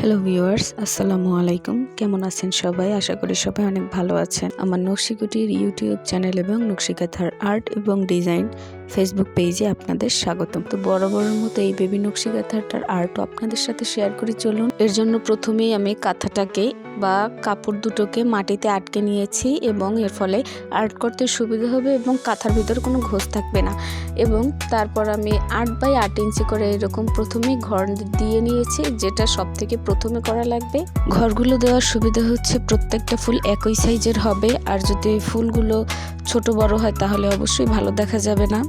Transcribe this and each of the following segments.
Hello viewers আসসালামু আলাইকুম কেমন আছেন সবাই? আশা করি সবাই অনেক ভালো আছেন। আমার নকশিকুটির ইউটিউব চ্যানেল এবং নকশিকাথার আর্ট এবং ডিজাইন ফেসবুক পেজে আপনাদের স্বাগতম। তো বড় বড়ের মতো এই বেবি নকশি কাঁথাটার আর্টও আপনাদের সাথে শেয়ার করে, চলুন। এর জন্য প্রথমেই আমি কাঁথাটাকে বা কাপড় দুটোকে মাটিতে আটকে নিয়েছি এবং এর ফলে আর্ট করতে সুবিধা হবে এবং কাঁথার ভিতর কোনো ঘোষ থাকবে না। এবং তারপর আমি আট বাই আট ইঞ্চি করে এরকম প্রথমেই ঘর দিয়ে নিয়েছি, যেটা সব থেকে প্রথমে করা লাগবে। ঘরগুলো দেওয়ার সুবিধা হচ্ছে প্রত্যেকটা ফুল একই সাইজের হবে, আর যদি ফুলগুলো ছোট বড় হয় তাহলে অবশ্যই ভালো দেখা যাবে না।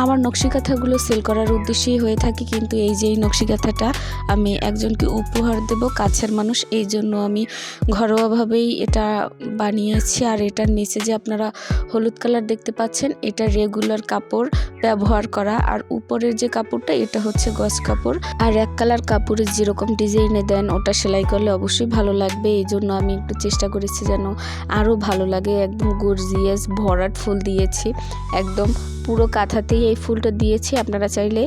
আমার নকশিকাথাগুলো সেল করার উদ্দেশ্যেই হয়ে থাকে, কিন্তু এই যে এই নকশিকাথাটা আমি একজনকে উপহার দেব কাছের মানুষ, এই জন্য আমি ঘরোয়াভাবেই এটা বানিয়েছি। আর এটার নিচে যে আপনারা হলুদ কালার দেখতে পাচ্ছেন, এটা রেগুলার কাপড় ব্যবহার করা। আর উপরের যে কাপড়টা, এটা হচ্ছে গজ কাপড়। আর এক কালার কাপড়ে যেরকম ডিজাইনে দেন, ওটা সেলাই করলে অবশ্যই ভালো লাগবে। এই জন্য আমি একটু চেষ্টা করেছি যেন আরও ভালো লাগে। একদম গর্জিয়াস ভরাট ফুল দিয়েছি। একদম পুরো কাঁথাতেই এই ফুলটা দিয়েছি। আপনারা চাইলে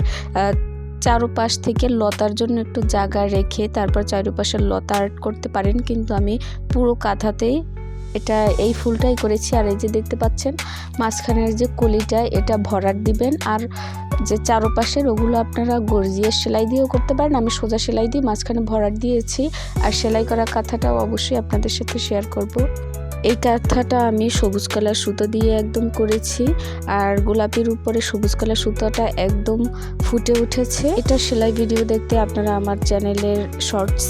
চারোপাশ থেকে লতার জন্য একটু জায়গা রেখে তারপর চারোপাশের লতা আর্ট করতে পারেন। কিন্তু আমি পুরো কাঁথাতেই এটা, এই ফুলটাই করেছি। আর এই যে দেখতে পাচ্ছেন, মাঝখানের যে কলিটা, এটা ভরাট দিবেন। আর যে চারোপাশের, ওগুলো আপনারা গর্জিয়ে সেলাই দিয়েও করতে পারেন। আমি সোজা সেলাই দিয়ে মাঝখানে ভরাট দিয়েছি। আর সেলাই করা কাঁথাটাও অবশ্যই আপনাদের সাথে শেয়ার করব। এই কাঁথাটা আমি সবুজ কালার সুতো দিয়ে একদম করেছি। আর গোলাপির উপরে সবুজ কালার সুতোটা একদম ফুটে উঠেছে। এটা সেলাই ভিডিও দেখতে আপনারা আমার চ্যানেলের শর্টস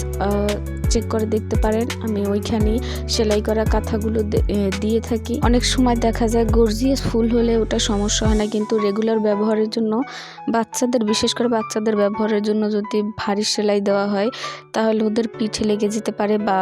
চেক করে দেখতে পারেন। আমি ওইখানেই সেলাই করা কাঁথাগুলো দিয়ে থাকি। অনেক সময় দেখা যায় গর্জিয়াস ফুল হলে ওটা সমস্যা হয় না, কিন্তু রেগুলার ব্যবহারের জন্য বাচ্চাদের, বিশেষ করে বাচ্চাদের ব্যবহারের জন্য যদি ভারী সেলাই দেওয়া হয়, তাহলে ওদের পিঠে লেগে যেতে পারে বা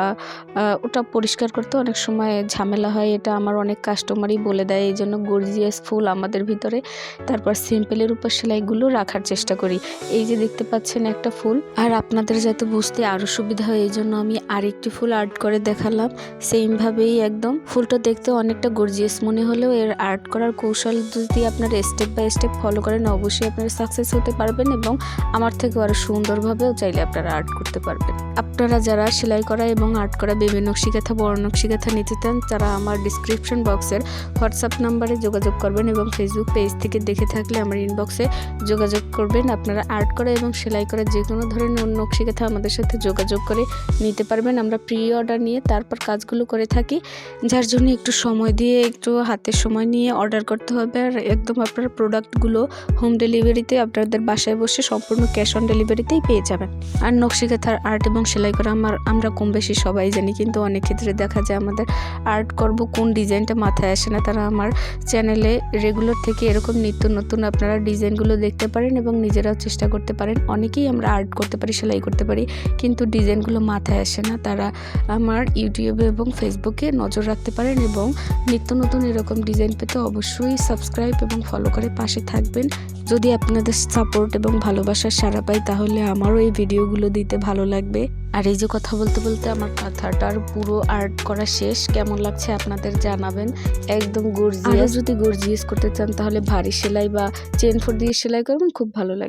ওটা পরিষ্কার করতে অনেক সময় ঝামেলা হয়। এটা আমার অনেক কাস্টমারই বলে দেয়, এই জন্য গর্জিয়াস ফুল আমাদের ভিতরে। তারপর সিম্পলের উপর সেলাইগুলো রাখার চেষ্টা করি। এই যে দেখতে পাচ্ছেন একটা ফুল। আর আপনাদের যাতে বুঝতে আরও সুবিধা হয়, এই জন্য আমি আরেকটি ফুল আর্ট করে দেখালাম। সেমভাবেই একদম। ফুলটা দেখতে অনেকটা গর্জিয়াস মনে হলেও এর আর্ট করার কৌশল যদি আপনারা স্টেপ বাই স্টেপ ফলো করেন, অবশ্যই আপনারা সাকসেস হতে পারবেন এবং আমার থেকে আরও সুন্দরভাবেও চাইলে আপনারা আর্ট করতে পারবেন। আপনারা যারা সেলাই করা এবং আর্ট করা বিভিন্ন নকশিকাথা, বড় নকশিকাথা নিতে চান, তারা আমার ডিসক্রিপশন বক্সের হোয়াটসঅ্যাপ নাম্বারে যোগাযোগ করবেন এবং ফেসবুক পেজ থেকে দেখে থাকলে আমার ইনবক্সে যোগাযোগ করবেন। আপনারা আর্ট করা এবং সেলাই করা যে কোনো ধরনের নকশিকাথা আমাদের সাথে যোগাযোগ করে নিতে পারবেন। আমরা প্রি অর্ডার নিয়ে তারপর কাজগুলো করে থাকি। যার জন্য একটু সময় দিয়ে, একটু হাতের সময় নিয়ে অর্ডার করতে হবে। আর একদম আপনার প্রোডাক্টগুলো হোম ডেলিভারিতে আপনাদের বাসায় বসে সম্পূর্ণ ক্যাশ অন ডেলিভারিতেই পেয়ে যাবেন। আর নকশিকাথার আর্ট এবং সেলাই করা আমার, আমরা কম বেশি সবাই জানি, কিন্তু অনেক ক্ষেত্রে দেখা যায় আমাদের আর্ট করব কোন ডিজাইনটা মাথায় আসে না, তারা আমার চ্যানেলে রেগুলার থেকে এরকম নিত্য নতুন আপনারা ডিজাইনগুলো দেখতে পারেন এবং নিজেরাও চেষ্টা করতে পারেন। অনেকেই আমরা আর্ট করতে পারি, সেলাই করতে পারি, কিন্তু ডিজাইনগুলো মাথায় আসে না। তারা আমার ইউটিউবে এবং ফেসবুকে নজর রাখতে পারেন এবং নিত্য নতুন এরকম ডিজাইন পেতে অবশ্যই সাবস্ক্রাইব এবং ফলো করে পাশে থাকবেন। যদি আপনাদের সাপোর্ট এবং ভালোবাসার সারা পাই, তাহলে আমারও এই ভিডিওগুলো দিতে ভালো লাগবে। আর এই যে কথা বলতে বলতে আমার কাঁথাটার পুরো আর্ট করা শেষ। কেমন লাগছে আপনাদের জানাবেন। একদম গর্জিয়াস যদি গর্জিয়াস করতে চান, তাহলে ভারী সেলাই বা চেন ফোর দিয়ে সেলাই করবেন, খুব ভালো লাগবে